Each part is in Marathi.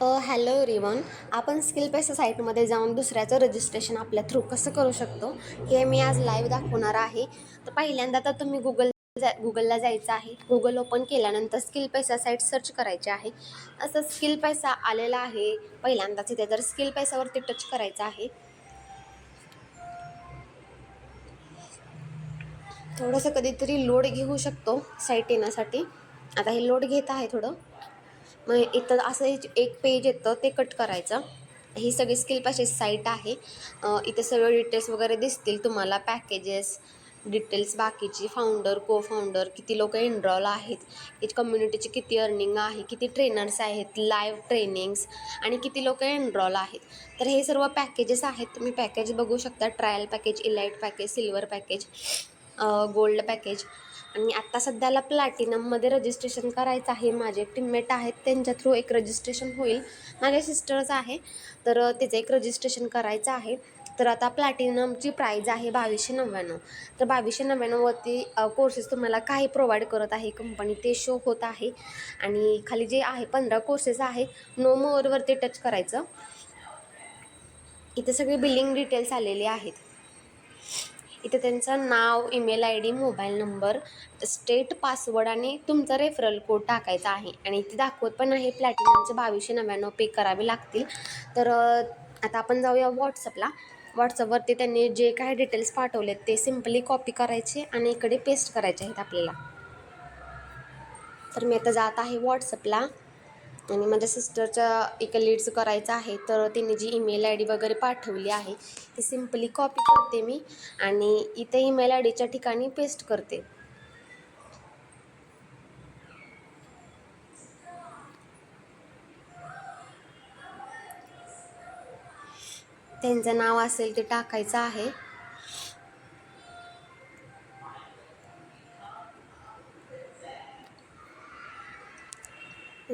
हॅलो रिवन आपण स्किल पेसा साईटमध्ये जाऊन दुसऱ्याचं रजिस्ट्रेशन आपल्या थ्रू कसं करू शकतो हे मी आज लाईव्ह दाखवणार आहे. तर पहिल्यांदा तर तुम्ही गुगल जा गुगलला जायचं आहे. गुगल ओपन केल्यानंतर स्किल पैसा साईट सर्च करायचे आहे. असं स्किल पैसा आलेला आहे. पहिल्यांदाच इथे तर स्किल पैसावरती टच करायचं आहे. थोडंसं कधीतरी लोड घेऊ शकतो साईट येण्यासाठी. आता हे लोड घेत आहे थोडं. मग इथं असं एक एक पेज येतं ते कट करायचं. ही सगळी स्किल पाशी साईट आहे. इथे सगळे डिटेल्स वगैरे दिसतील तुम्हाला पॅकेजेस डिटेल्स बाकीची फाउंडर को फाउंडर किती लोक एनरॉल आहेत याची कम्युनिटीची किती अर्निंग आहे किती ट्रेनर्स आहेत लाईव्ह ट्रेनिंग्स आणि किती लोक एनरॉल आहेत. तर हे सर्व पॅकेजेस आहेत. तुम्ही पॅकेज बघू शकता. Trial package elite package silver package gold package आणि आत्ता सध्याला प्लॅटिनममध्ये रजिस्ट्रेशन करायचं आहे. माझे टीममेट आहेत त्यांच्या थ्रू एक रजिस्ट्रेशन होईल. माझ्या सिस्टरचं आहे. तर त्याचं तिचं एक रजिस्ट्रेशन करायचं आहे. तर आता प्लॅटिनमची प्राईज आहे बावीसशे नव्याण्णव. तर बावीसशे नव्याण्णववरती कोर्सेस तुम्हाला काही प्रोव्हाइड करत आहे. कंपनी ते शो होत आहे. आणि खाली जे आहे पंधरा कोर्सेस आहे नो मोअरवरती टच करायचं. इथे सगळे बिलिंग डिटेल्स आलेले आहेत. इथे त्यांचं नाव email I D mobile number state password आणि तुमचा रेफरल कोड टाकायचा आहे. आणि इथे दाखवत पण आहे प्लॅटिनमचे बावीसशे नव्याण्णव पे करावे लागतील. तर आता आपण जाऊया व्हॉट्सअपला व्हॉट्सअपवरती त्यांनी जे काही डिटेल्स पाठवलेत ते सिम्पली कॉपी करायचे आणि इकडे पेस्ट करायचे आहेत आपल्याला. तर मी आता जात आहे व्हॉट्सअपला आणि माझ्या सिस्टरच्या एका लीड्स करायचं आहे तर तिने जी ईमेल आय डी वगैरे पाठवली आहे ती सिम्पली कॉपी करते मी आणि इथे ईमेल आय डीच्या ठिकाणी पेस्ट करते. त्यांचं नाव असेल ते टाकायचं आहे.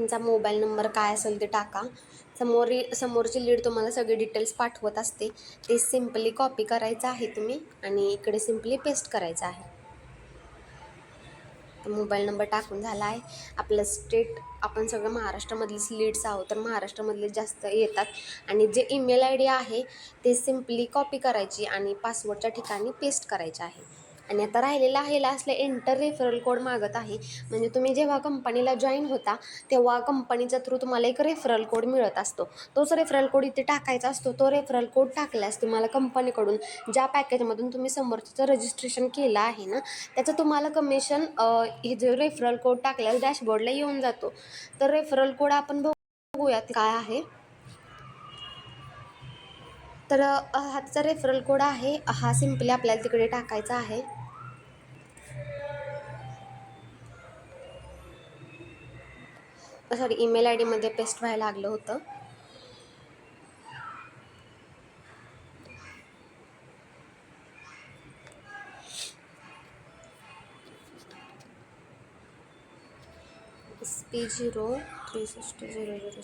त्यांचा मोबाईल नंबर काय असेल ते टाका. समोर समोरची लीड तुम्हाला सगळे डिटेल्स पाठवत असते. ते सिम्पली कॉपी करायचं आहे तुम्ही आणि इकडे सिम्पली पेस्ट करायचं आहे. मोबाईल नंबर टाकून झाला आहे. आपलं स्टेट आपण सगळं महाराष्ट्रामधलीच लीड्स आहोत तर महाराष्ट्रामधले जास्त येतात. आणि जे ईमेल आय डी आहे ते सिम्पली कॉपी करायची आणि पासवर्डच्या ठिकाणी पेस्ट करायचे आहे. आणि आता राहिलेला आहे लास्टला एंटर रेफरल कोड मागत आहे. म्हणजे तुम्ही जेव्हा कंपनीला जॉईन होता तेव्हा कंपनीच्या थ्रू तुम्हाला एक रेफरल कोड मिळत असतो. तोच रेफरल कोड इथे टाकायचा असतो. तो रेफरल कोड टाकल्यास तुम्हाला कंपनीकडून ज्या पॅकेजमधून तुम्ही समोरचं रजिस्ट्रेशन केलं आहे ना त्याचं तुम्हाला कमिशन हे जे रेफरल कोड टाकल्यास डॅशबोर्डला येऊन जातो. तर रेफरल कोड आपण बघूयात काय आहे. तर हाचा रेफरल कोड आहे. हा सिम्पली आपल्याला तिकडे टाकायचा आहे. सॉरी ईमेल आय डीमध्ये पेस्ट व्हायला लागलं होतं. S P zero three sixty zero zero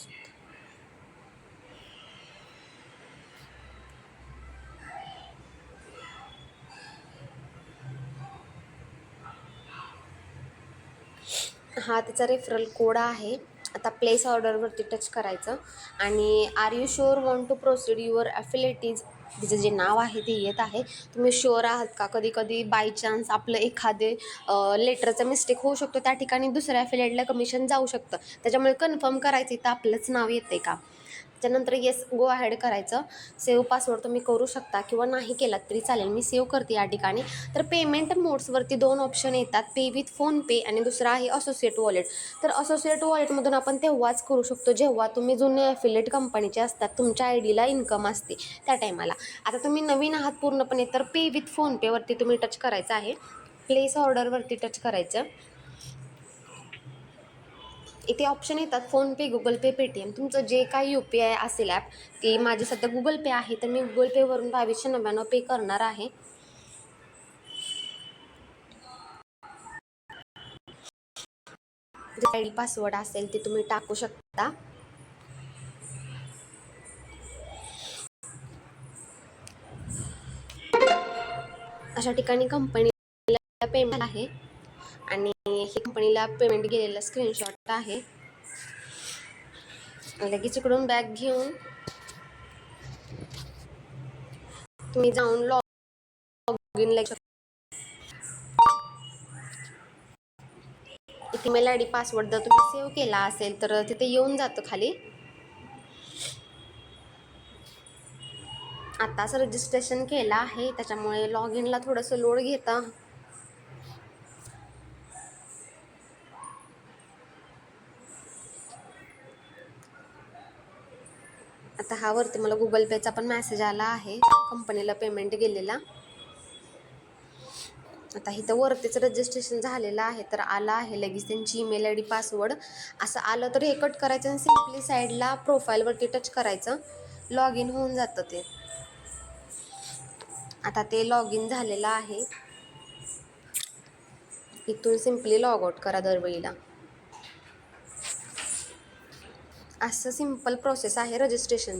हा त्याचा रेफरल कोड आहे. आता प्लेस ऑर्डरवरती टच करायचं. आणि are you sure want to proceed your affiliates तिचं जे नाव आहे ते येत आहे. तुम्ही शुअर आहात का? कधी कधी बाय चान्स आपलं एखादे लेटरचा मिस्टेक होऊ शकतो. त्या ठिकाणी दुसऱ्या ॲफिलेटला कमिशन जाऊ शकतं. त्याच्यामुळे कन्फर्म करायचं तर आपलंच नाव येते का? त्याच्यानंतर येस गो अहेड करायचं. सेव्ह पासवर्ड तुम्ही करू शकता किंवा नाही केलात तरी चालेल. मी सेव्ह करते या ठिकाणी. तर पेमेंट मोड्सवरती दोन ऑप्शन येतात. पे विथ फोनपे आणि दुसरा आहे असोसिएट वॉलेट तर असोसिएट वॉलेटमधून आपण तेव्हाच करू शकतो जेव्हा तुम्ही जुने ॲफिलेट कंपनीचे असतात. तुमच्या आय डीला इन्कम असते त्या टायमाला आता तुम्ही नवीन आहात पूर्णपणे तर पे विथ फोनपेवरती तुम्ही टच करायचं आहे. प्लेस ऑर्डरवरती टच करायचं. इथे ऑप्शन येतात. फोनपे गुगल पे पेटीएम तुमचं जे काही यू पी आय असेल ॲप ते माझे सध्या गुगल पे आहे तर मी गुगल पेवरून बावीसशे नव्याण्णव पे करणार आहे. जे आय डी पासवर्ड असेल ते तुम्ही टाकू शकता. अशा ठिकाणी कंपनीला पेमेंट आहे. आणि हे कंपनीला पेमेंट गेलेला स्क्रीनशॉट आहे. लगेच इकडून बॅग घेऊन तुम्ही जाऊन log in email I D password जर तुम्ही सेव्ह केला असेल तर तिथे येऊन जातं खाली. आताच रजिस्ट्रेशन केलं आहे त्याच्यामुळे लॉग इनला थोडंसं लोड घेतं. आता हा वरती मला गुगल पेचा पण मॅसेज आला आहे. कंपनीला पेमेंट गेलेला. आता इथं वरतीच रजिस्ट्रेशन झालेलं आहे तर आलं आहे लगेच त्यांची ईमेल आय डी पासवर्ड असं आलं तर हे कट करायचं आणि सिम्पली साईडला प्रोफाईलवरती टच करायचं. लॉग इन होऊन जातं ते. आता ते लॉग इन झालेलं आहे. इथून सिम्पली लॉग आउट करा दरवेळीला. असं सिंपल प्रोसेस आहे रजिस्ट्रेशन